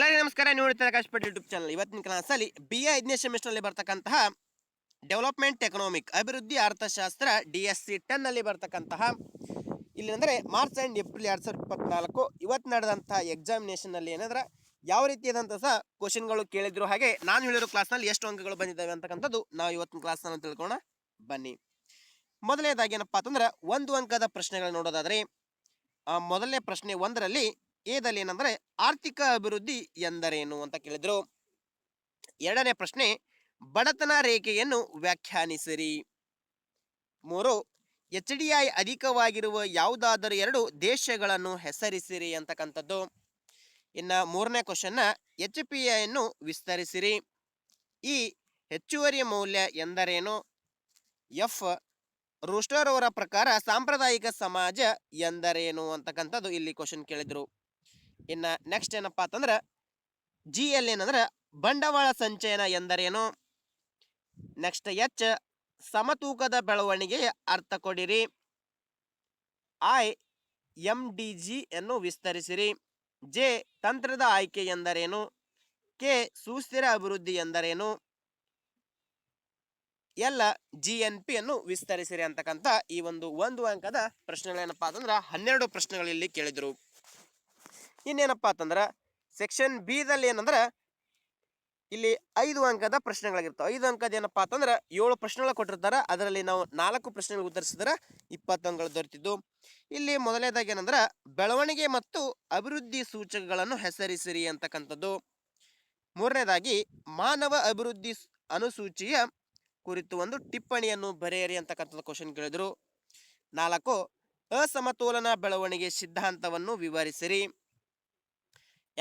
ಎಲ್ಲರಿಗೂ ನಮಸ್ಕಾರ. ನೀವು ನೋಡ್ತಾರೆ ಕಷ್ಟಪಟ್ಟು ಯೂಟ್ಯೂಬ್ ಚಾನಲ್. ಇವತ್ತಿನ ಕ್ಲಾಸಲ್ಲಿ ಬಿ ಎ ಐದನೇ ಸೆಮಿಸ್ಟರ್ನಲ್ಲಿ ಬರ್ತಕ್ಕಂತಹ ಡೆವಲಪ್ಮೆಂಟ್ ಎಕನಾಮಿಕ್ ಅಭಿವೃದ್ಧಿ ಅರ್ಥಶಾಸ್ತ್ರ ಡಿ ಎಸ್ ಸಿ ಟೆನ್ನಲ್ಲಿ ಬರ್ತಕ್ಕಂತಹ ಇಲ್ಲಿ ಅಂದರೆ ಮಾರ್ಚ್ ಆ್ಯಂಡ್ ಏಪ್ರಿಲ್ ಎರಡು ಸಾವಿರದ ಇಪ್ಪತ್ನಾಲ್ಕು ಇವತ್ತು ನಡೆದಂಥ ಎಕ್ಸಾಮಿನೇಷನ್ನಲ್ಲಿ ಏನಂದ್ರೆ ಯಾವ ರೀತಿಯಾದಂಥ ಸಹ ಕ್ವಶನ್ಗಳು ಕೇಳಿದ್ರು ಹಾಗೆ ನಾನು ಹೇಳಿರೋ ಕ್ಲಾಸ್ನಲ್ಲಿ ಎಷ್ಟು ಅಂಕಗಳು ಬಂದಿದ್ದಾವೆ ಅಂತಕ್ಕಂಥದ್ದು ನಾವು ಇವತ್ತಿನ ಕ್ಲಾಸ್ನಲ್ಲಿ ತಿಳ್ಕೊಳ್ಳೋಣ. ಬನ್ನಿ. ಮೊದಲನೇದಾಗಿ ಏನಪ್ಪ ಅಂತಂದ್ರೆ ಒಂದು ಅಂಕದ ಪ್ರಶ್ನೆಗಳನ್ನ ನೋಡೋದಾದ್ರೆ ಮೊದಲನೇ ಪ್ರಶ್ನೆ ಒಂದರಲ್ಲಿ ಏದಲ್ಲಿ ಏನಂದರೆ ಆರ್ಥಿಕ ಅಭಿವೃದ್ಧಿ ಎಂದರೇನು ಅಂತ ಕೇಳಿದ್ರು. ಎರಡನೇ ಪ್ರಶ್ನೆ, ಬಡತನ ರೇಖೆಯನ್ನು ವ್ಯಾಖ್ಯಾನಿಸಿರಿ. ಮೂರು, ಎಚ್ ಡಿ ಐ ಅಧಿಕವಾಗಿರುವ ಯಾವುದಾದರೂ ಎರಡು ದೇಶಗಳನ್ನು ಹೆಸರಿಸಿರಿ ಅಂತಕ್ಕಂಥದ್ದು. ಇನ್ನು ಮೂರನೇ ಕ್ವಶನ್ನ ಎಚ್ ಪಿ ಐಯನ್ನು ವಿಸ್ತರಿಸಿರಿ. ಈ ಹೆಚ್ಚುವರಿ ಮೌಲ್ಯ ಎಂದರೇನು? ಎಫ್, ರೂಸ್ಟರ್ ಅವರ ಪ್ರಕಾರ ಸಾಂಪ್ರದಾಯಿಕ ಸಮಾಜ ಎಂದರೇನು ಅಂತಕ್ಕಂಥದ್ದು ಇಲ್ಲಿ ಕ್ವಶನ್ ಕೇಳಿದ್ರು. ಇನ್ನ ನೆಕ್ಸ್ಟ್ ಏನಪ್ಪ ಅಂತಂದ್ರೆ ಜಿ ಎಲ್ ಏನಂದ್ರೆ ಬಂಡವಾಳ ಸಂಚಯನ ಎಂದರೇನು? ನೆಕ್ಸ್ಟ್ ಎಚ್ ಸಮತೂಕದ ಬೆಳವಣಿಗೆಯ ಅರ್ಥ ಕೊಡಿರಿ. ಐ ಎಂ ಡಿ ಜಿ ಅನ್ನು ವಿಸ್ತರಿಸಿರಿ. ಜೆ ತಂತ್ರದ ಆಯ್ಕೆ ಎಂದರೇನು? ಕೆ ಸುಸ್ಥಿರ ಅಭಿವೃದ್ಧಿ ಎಂದರೇನು? ಎಲ್ಲ ಜಿ ಎನ್ ಪಿ ಅನ್ನು ವಿಸ್ತರಿಸಿರಿ ಅಂತಕ್ಕಂಥ ಈ ಒಂದು ಒಂದು ಅಂಕದ ಪ್ರಶ್ನೆಗಳೇನಪ್ಪ ಅಂತಂದ್ರೆ ಹನ್ನೆರಡು ಪ್ರಶ್ನೆಗಳು ಇಲ್ಲಿ ಕೇಳಿದ್ರು. ಇನ್ನೇನಪ್ಪಾ ಅಂತಂದ್ರೆ ಸೆಕ್ಷನ್ ಬಿ ದಲ್ಲಿ ಏನಂದ್ರೆ ಇಲ್ಲಿ ಐದು ಅಂಕದ ಪ್ರಶ್ನೆಗಳಾಗಿರ್ತಾವೆ ಐದು ಅಂಕದ ಏನಪ್ಪ ಅಂತಂದ್ರೆ ಏಳು ಪ್ರಶ್ನೆಗಳು ಕೊಟ್ಟಿರ್ತಾರೆ. ಅದರಲ್ಲಿ ನಾವು ನಾಲ್ಕು ಪ್ರಶ್ನೆಗಳು ಉತ್ತರಿಸಿದ್ರೆ ಇಪ್ಪತ್ತು ಅಂಕಗಳು ದೊರೆತಿದ್ದು. ಇಲ್ಲಿ ಮೊದಲನೇದಾಗಿ ಏನಂದ್ರೆ ಬೆಳವಣಿಗೆ ಮತ್ತು ಅಭಿವೃದ್ಧಿ ಸೂಚಕಗಳನ್ನು ಹೆಸರಿಸಿರಿ ಅಂತಕ್ಕಂಥದ್ದು. ಮೂರನೇದಾಗಿ ಮಾನವ ಅಭಿವೃದ್ಧಿ ಅನುಸೂಚಿಯ ಕುರಿತು ಒಂದು ಟಿಪ್ಪಣಿಯನ್ನು ಬರೆಯಿರಿ ಅಂತಕ್ಕಂಥದ್ದು ಕ್ವಶನ್ ಕೇಳಿದ್ರು. ನಾಲ್ಕು, ಅಸಮತೋಲನ ಬೆಳವಣಿಗೆ ಸಿದ್ಧಾಂತವನ್ನು ವಿವರಿಸಿರಿ.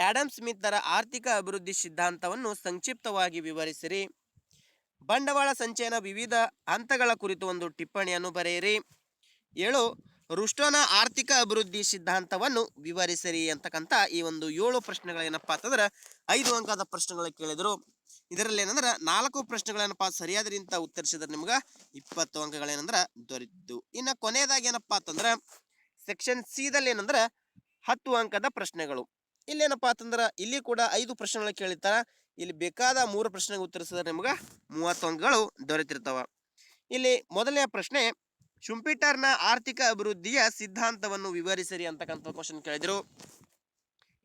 ಆಡಮ್ ಸ್ಮಿತ್ನರ ಆರ್ಥಿಕ ಅಭಿವೃದ್ಧಿ ಸಿದ್ಧಾಂತವನ್ನು ಸಂಕ್ಷಿಪ್ತವಾಗಿ ವಿವರಿಸಿರಿ. ಬಂಡವಾಳ ಸಂಚಯನ ವಿವಿಧ ಹಂತಗಳ ಕುರಿತು ಒಂದು ಟಿಪ್ಪಣಿಯನ್ನು ಬರೆಯಿರಿ. ಏಳು ರುಷ್ಟೋನ ಆರ್ಥಿಕ ಅಭಿವೃದ್ಧಿ ಸಿದ್ಧಾಂತವನ್ನು ವಿವರಿಸಿರಿ ಅಂತಕ್ಕಂಥ ಈ ಒಂದು ಏಳು ಪ್ರಶ್ನೆಗಳೇನಪ್ಪ ಅಂತಂದ್ರೆ ಐದು ಅಂಕದ ಪ್ರಶ್ನೆಗಳು ಕೇಳಿದರು. ಇದರಲ್ಲಿ ಏನಂದ್ರೆ ನಾಲ್ಕು ಪ್ರಶ್ನೆಗಳೇನಪ್ಪ ಸರಿಯಾದ್ರಿಂದ ಉತ್ತರಿಸಿದ್ರೆ ನಿಮ್ಗೆ ಇಪ್ಪತ್ತು ಅಂಕಗಳೇನಂದ್ರೆ ದೊರೆತು. ಇನ್ನು ಕೊನೆಯದಾಗಿ ಏನಪ್ಪಾ ಅಂತಂದ್ರೆ ಸೆಕ್ಷನ್ ಸಿ ದಲ್ಲಿ ಏನಂದ್ರೆ ಹತ್ತು ಅಂಕದ ಪ್ರಶ್ನೆಗಳು. ಇಲ್ಲೇನಪ್ಪ ಅಂತಂದ್ರೆ ಇಲ್ಲಿ ಕೂಡ ಐದು ಪ್ರಶ್ನೆಗಳು ಕೇಳಿರ್ತಾರ. ಇಲ್ಲಿ ಬೇಕಾದ ಮೂರು ಪ್ರಶ್ನೆಗೆ ಉತ್ತರಿಸಿದ್ರೆ ನಿಮ್ಗೆ ಮೂವತ್ತು ಅಂಕಗಳು ದೊರೆತಿರ್ತಾವ. ಇಲ್ಲಿ ಮೊದಲನೇ ಪ್ರಶ್ನೆ, ಶುಂಪಿಟರ್ನ ಆರ್ಥಿಕ ಅಭಿವೃದ್ಧಿಯ ಸಿದ್ಧಾಂತವನ್ನು ವಿವರಿಸಿರಿ ಅಂತಕ್ಕಂಥ ಕ್ವಶನ್ ಕೇಳಿದ್ರು.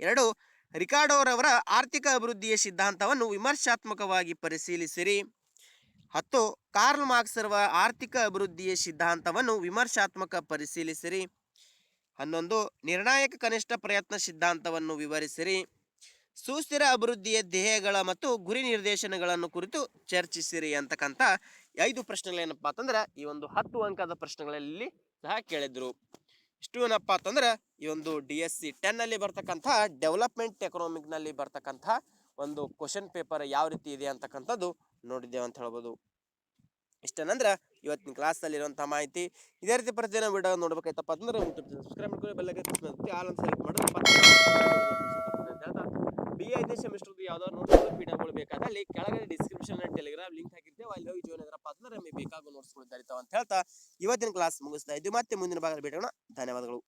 ಎರಡು, ರಿಕಾರ್ಡೋರವರ ಆರ್ಥಿಕ ಅಭಿವೃದ್ಧಿಯ ಸಿದ್ಧಾಂತವನ್ನು ವಿಮರ್ಶಾತ್ಮಕವಾಗಿ ಪರಿಶೀಲಿಸಿರಿ. ಹತ್ತು, ಕಾರ್ಲ್ ಮಾರ್ಕ್ಸರವ ಆರ್ಥಿಕ ಅಭಿವೃದ್ಧಿಯ ಸಿದ್ಧಾಂತವನ್ನು ವಿಮರ್ಶಾತ್ಮಕ ಪರಿಶೀಲಿಸಿರಿ. ಹನ್ನೊಂದು, ನಿರ್ಣಾಯಕ ಕನಿಷ್ಠ ಪ್ರಯತ್ನ ಸಿದ್ಧಾಂತವನ್ನು ವಿವರಿಸಿರಿ. ಸುಸ್ಥಿರ ಅಭಿವೃದ್ಧಿಯ ಧ್ಯೇಯಗಳ ಮತ್ತು ಗುರಿ ನಿರ್ದೇಶನಗಳನ್ನು ಕುರಿತು ಚರ್ಚಿಸಿರಿ ಅಂತಕ್ಕಂಥ ಐದು ಪ್ರಶ್ನೆಗಳೇನಪ್ಪ ಅಂತಂದ್ರೆ, ಈ ಒಂದು ಹತ್ತು ಅಂಕದ ಪ್ರಶ್ನೆಗಳಲ್ಲಿ ಸಹ ಕೇಳಿದ್ರು. ಇಷ್ಟು ಏನಪ್ಪ ಅಂತಂದ್ರೆ, ಈ ಒಂದು ಡಿ ಎಸ್ ಸಿ ಟೆನ್ನಲ್ಲಿ ಬರ್ತಕ್ಕಂಥ ಡೆವಲಪ್ಮೆಂಟ್ ಎಕನಾಮಿಕ್ನಲ್ಲಿ ಬರ್ತಕ್ಕಂಥ ಒಂದು ಕ್ವಶನ್ ಪೇಪರ್ ಯಾವ ರೀತಿ ಇದೆ ಅಂತಕ್ಕಂಥದ್ದು ನೋಡಿದ್ದೇವೆ ಅಂತ ಹೇಳ್ಬೋದು. ಇಷ್ಟೇನಂದ್ರೆ ಇವತ್ತಿನ ಕ್ಲಾಸಲ್ಲಿರುವಂಥ ಮಾಹಿತಿ ಇದೇ ರೀತಿ ಪ್ರತಿ ಪ್ರತಿದಿನ ವಿಡಿಯೋ ನೋಡ್ಬೇಕಾಯ್ತಪ್ಪ ಅಂದ್ರೆ ಯೂಟ್ಯೂಬ್ ಸಬ್ಸ್ಕ್ರೈಬ್ ಮಾಡ್ಕೊಳ್ಳಿ ಬೆಲ್ಲಗೆ ಆಲ್ ಮಾಡಿ ಬಿ ಐದನೇ ಸೆಮಿಸ್ಟರ್ದು ಯಾವ್ದಾದ್ರು ನೋಟ್ಸ್ ಪಿ ಡಬ್ಲ್ಯೂ ಬೇಕಾದ್ರೆ ಅಲ್ಲಿ ಕೆಳಗಡೆ ಡಿಸ್ಕ್ರಿಪ್ಷನ್ ಟೆಲಿಗ್ರಾಮ್ ಲಿಂಕ್ ಹಾಕಿರ್ತೇವೆ, ಅಲ್ಲಿ ಹೋಗಿ ಜಾಯ್ನ್ ಆಗಿರಪ್ಪ ಅಂದ್ರೆ ನಮಗೆ ಬೇಕಾಗೋ ನೋಟ್ಸ್ಗಳು ದೊರೀತಾವ ಅಂತ ಹೇಳ್ತಾ ಇವತ್ತಿನ ಕ್ಲಾಸ್ ಮುಗಿಸ್ತಾ ಇದ್ದೀವಿ ಮತ್ತೆ ಮುಂದಿನ ಭಾಗದಲ್ಲಿ ಭೇಟೋಣ ಧನ್ಯವಾದಗಳು.